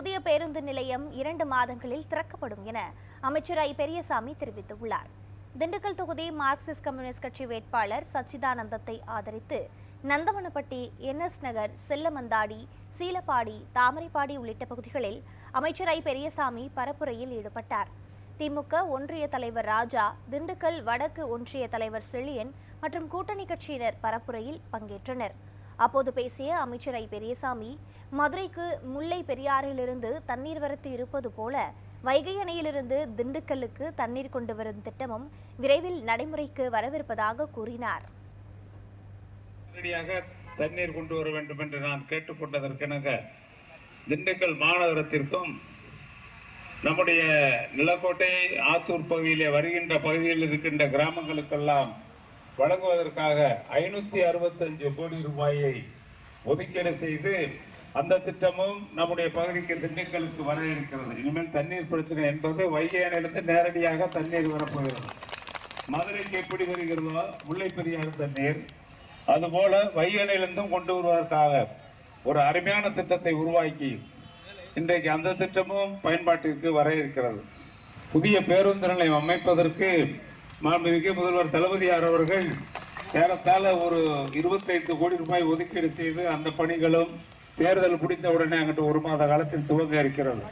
புதிய பேருந்து நிலையம் இரண்டு மாதங்களில் திறக்கப்படும் என அமைச்சர் ஐ. பெரியசாமி தெரிவித்துள்ளார். திண்டுக்கல் தொகுதி மார்க்சிஸ்ட் கம்யூனிஸ்ட் கட்சி வேட்பாளர் சச்சிதானந்தத்தை ஆதரித்து நந்தவனப்பட்டி என்எஸ் நகர் செல்லமந்தாடி சீலப்பாடி தாமரைப்பாடி உள்ளிட்ட பகுதிகளில் அமைச்சர் ஐ. பெரியசாமி பரப்புரையில் ஈடுபட்டார். திமுக ஒன்றிய தலைவர் ராஜா திண்டுக்கல் வடக்கு ஒன்றிய தலைவர் செழியன் மற்றும் கூட்டணி கட்சியினர் பரப்புரையில் பங்கேற்றனர். அப்போது பேசிய அமைச்சர் ஐ பெரியசாமி மதுரைக்கு முல்லை பெரியாறிலிருந்து தண்ணீர் வரத்து இருப்பது போல வைகை அணையிலிருந்து திண்டுக்கல்லுக்கு தண்ணீர் கொண்டு வரும் திட்டமும் விரைவில் நடைமுறைக்கு வரவிருப்பதாக கூறினார். தண்ணீர் கொண்டு வர வேண்டும் என்று நான் கேட்டுக்கொண்டதற்கெனக திண்டுக்கல் மாநகரத்திற்கும் நம்முடைய நிலக்கோட்டை ஆத்தூர் பகுதியிலே வருகின்ற பகுதியில் இருக்கின்ற கிராமங்களுக்கெல்லாம் வழங்குவதற்காக ஐநூத்தி அறுபத்தஞ்சு கோடி ரூபாயை ஒதுக்கீடு செய்து அந்த திட்டமும் நம்முடைய பகுதிக்கு திண்டுக்கலுக்கு வர இருக்கிறது. இனிமேல் தண்ணீர் பிரச்சனை என்பது வைகை நேரடியாக தண்ணீர் வரப்போகிறது. மதுரைக்கு எப்படி வருகிறதோ முல்லை பெரியாறு தண்ணீர் அதுபோல வைகையானிலிருந்தும் கொண்டு வருவதற்காக ஒரு அருமையான திட்டத்தை உருவாக்கி இன்றைக்கு அந்த திட்டமும் பயன்பாட்டிற்கு வர இருக்கிறது. புதிய பேருந்து நிலையம் அமைப்பதற்கு மாண்புமிகு முதல்வர் தளபதியார் அவர்கள் ஏறத்தாழ ஒரு இருபத்தைந்து கோடி ரூபாய் ஒதுக்கீடு செய்து அந்த பணிகளும் தேர்தல் முடிந்தவுடனே அங்கிட்டு ஒரு மாத காலத்தில் துவங்க இருக்கிறது.